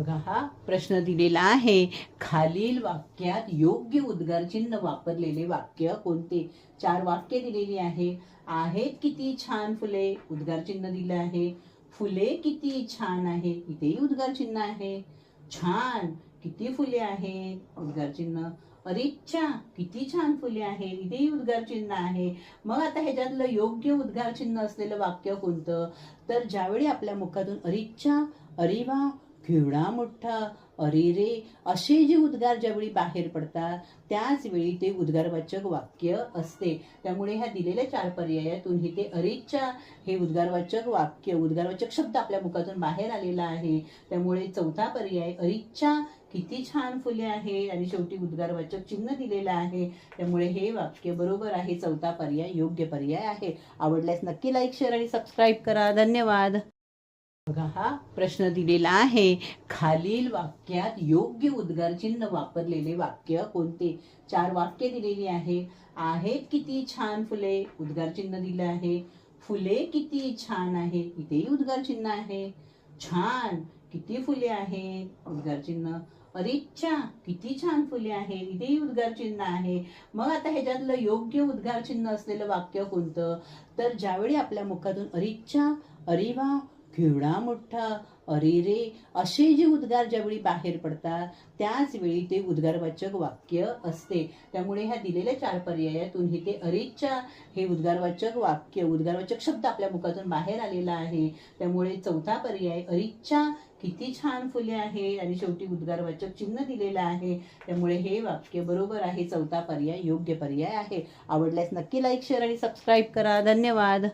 बघा हा प्रश्न दिलेला आहे. खालील वाक्यात योग्य उद्गार चिन्ह वापरलेले वाक्य कोणते? चार वाक्य दिलेली आहे. आहेत किती छान फुले? उद्गार चिन्ह दिलं आहे. फुले किती छान आहे. इथेही उद्गार चिन्ह आहे. छान किती फुले आहेत? उद्गार चिन्ह. अरिच्छा किती छान फुले आहेत. इथेही उद्गार चिन्ह आहे. मग आता ह्याच्यातलं योग्य उद्गार चिन्ह असलेलं वाक्य कोणतं? तर ज्यावेळी आपल्या मुखातून अरिच्छा अरे वा पिवळा मोठा अरे रे असे जे उद्गार ज्यावेळी बाहेर पडतात त्याच वेळी ते उद्गारवाचक वाक्य असते. त्यामुळे ह्या दिलेल्या चार पर्यायातून हे ते अरेच्या हे उद्गारवाचक वाक्य उद्गारवाचक शब्द आपल्या मुखातून बाहेर आलेला आहे. त्यामुळे चौथा पर्याय अरिच्छा किती छान फुले आहे आणि शेवटी उद्गारवाचक चिन्ह दिलेलं आहे. त्यामुळे हे वाक्य बरोबर आहे. चौथा पर्याय योग्य पर्याय आहे. आवडल्यास नक्की लाईक शेअर आणि सबस्क्राईब करा. धन्यवाद. बघा हा प्रश्न दिलेला आहे. खालील वाक्यात योग्य उद्गार चिन्ह वापरलेले वाक्य कोणते? चार वाक्य दिलेली आहे. आहेत किती छान फुले? उद्गार चिन्ह दिलं आहे. फुले किती छान आहे. इथेही उद्गार चिन्ह आहे. छान किती फुले आहेत? उद्गार चिन्ह. अरिच्छा किती छान फुले आहेत. इथेही उद्गार चिन्ह आहे. मग आता ह्याच्यातलं योग्य उद्गार चिन्ह असलेलं वाक्य कोणतं? तर ज्यावेळी आपल्या मुखातून अरिच्छा अरे वा केवढा मोठा अरे रे असे जे उद्गार ज्यावेळी बाहेर पडतात त्याच वेळी ते उद्गारवाचक वाक्य असते. त्यामुळे ह्या दिलेल्या चार पर्यायातून हे ते अरेच्या हे उद्गारवाचक वाक्य उद्गारवाचक शब्द आपल्या मुखातून बाहेर आलेला आहे. त्यामुळे चौथा पर्याय अरिच्छा किती छान फुले आहे आणि शेवटी उद्गारवाचक चिन्ह दिलेलं आहे. त्यामुळे हे वाक्य बरोबर आहे. चौथा पर्याय योग्य पर्याय आहे. आवडल्यास नक्की लाईक शेअर आणि सबस्क्राईब करा. धन्यवाद.